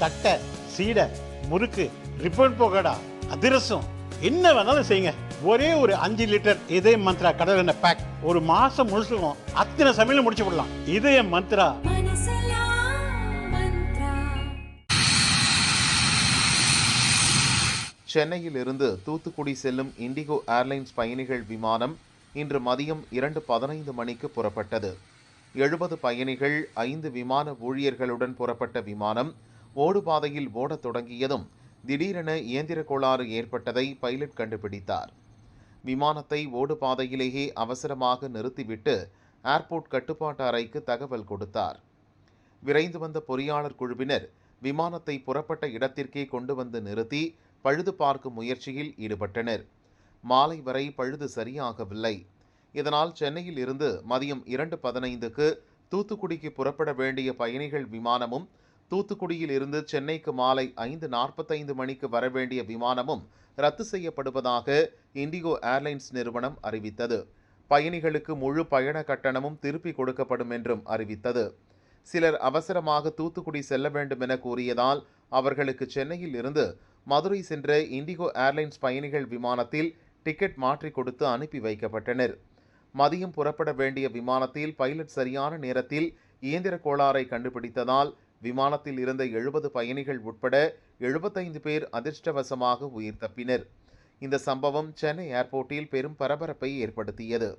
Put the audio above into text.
தட்டை சீடை முறுக்கு ரிப்பன் போகடா அதிரசம் என்ன வேணாலும் செய்யுங்க. ஒரே ஒரு அஞ்சு லிட்டர் இதய மந்த்ரா கடல் எண்ணெய் பேக் ஒரு மாசம் முழுசுக்கும் அத்தனை சமையலும் முடிச்சு விடலாம். இதய மந்த்ரா. சென்னையில் இருந்து தூத்துக்குடி செல்லும் இண்டிகோ ஏர்லைன்ஸ் பயணிகள் விமானம் இன்று மதியம் இரண்டு பதினைந்து மணிக்கு புறப்பட்டது. எழுபது பயணிகள் ஐந்து விமான ஊழியர்களுடன் புறப்பட்ட விமானம் ஓடுபாதையில் ஓடத் தொடங்கியதும் திடீரென இயந்திர கோளாறு ஏற்பட்டதை பைலட் கண்டுபிடித்தார். விமானத்தை ஓடுபாதையிலேயே அவசரமாக நிறுத்திவிட்டு ஏர்போர்ட் கட்டுப்பாட்டு அறைக்கு தகவல் கொடுத்தார். விரைந்து வந்த பொறியாளர் குழுவினர் விமானத்தை புறப்பட்ட இடத்திற்கே கொண்டு வந்து நிறுத்தி பழுது பார்க்கும் முயற்சியில் ஈடுபட்டனர். மாலை வரை பழுது சரியாகவில்லை. இதனால் சென்னையில் இருந்து மதியம் இரண்டு பதினைந்துக்கு தூத்துக்குடிக்கு புறப்பட வேண்டிய பயணிகள் விமானமும் தூத்துக்குடியில் இருந்து சென்னைக்கு மாலை ஐந்து நாற்பத்தைந்து மணிக்கு வர வேண்டிய விமானமும் ரத்து செய்யப்படுவதாக இண்டிகோ ஏர்லைன்ஸ் நிறுவனம் அறிவித்தது. பயணிகளுக்கு முழு பயண கட்டணமும் திருப்பி கொடுக்கப்படும் என்றும் அறிவித்தது. சிலர் அவசரமாக தூத்துக்குடி செல்ல வேண்டும் என கூறியதால் அவர்களுக்கு சென்னையில் இருந்து மதுரை சென்ற இண்டிகோ ஏர்லைன்ஸ் பயணிகள் விமானத்தில் டிக்கெட் மாற்றி கொடுத்து அனுப்பி வைக்கப்பட்டனர். மதியம் புறப்பட வேண்டிய விமானத்தில் பைலட் சரியான நேரத்தில் இயந்திர கோளாறை கண்டுபிடித்ததால் விமானத்தில் இருந்த எழுபது பயணிகள் உட்பட எழுபத்தைந்து பேர் அதிர்ஷ்டவசமாக உயிர் தப்பினர். இந்த சம்பவம் சென்னை ஏர்போர்ட்டில் பெரும் பரபரப்பை ஏற்படுத்தியது.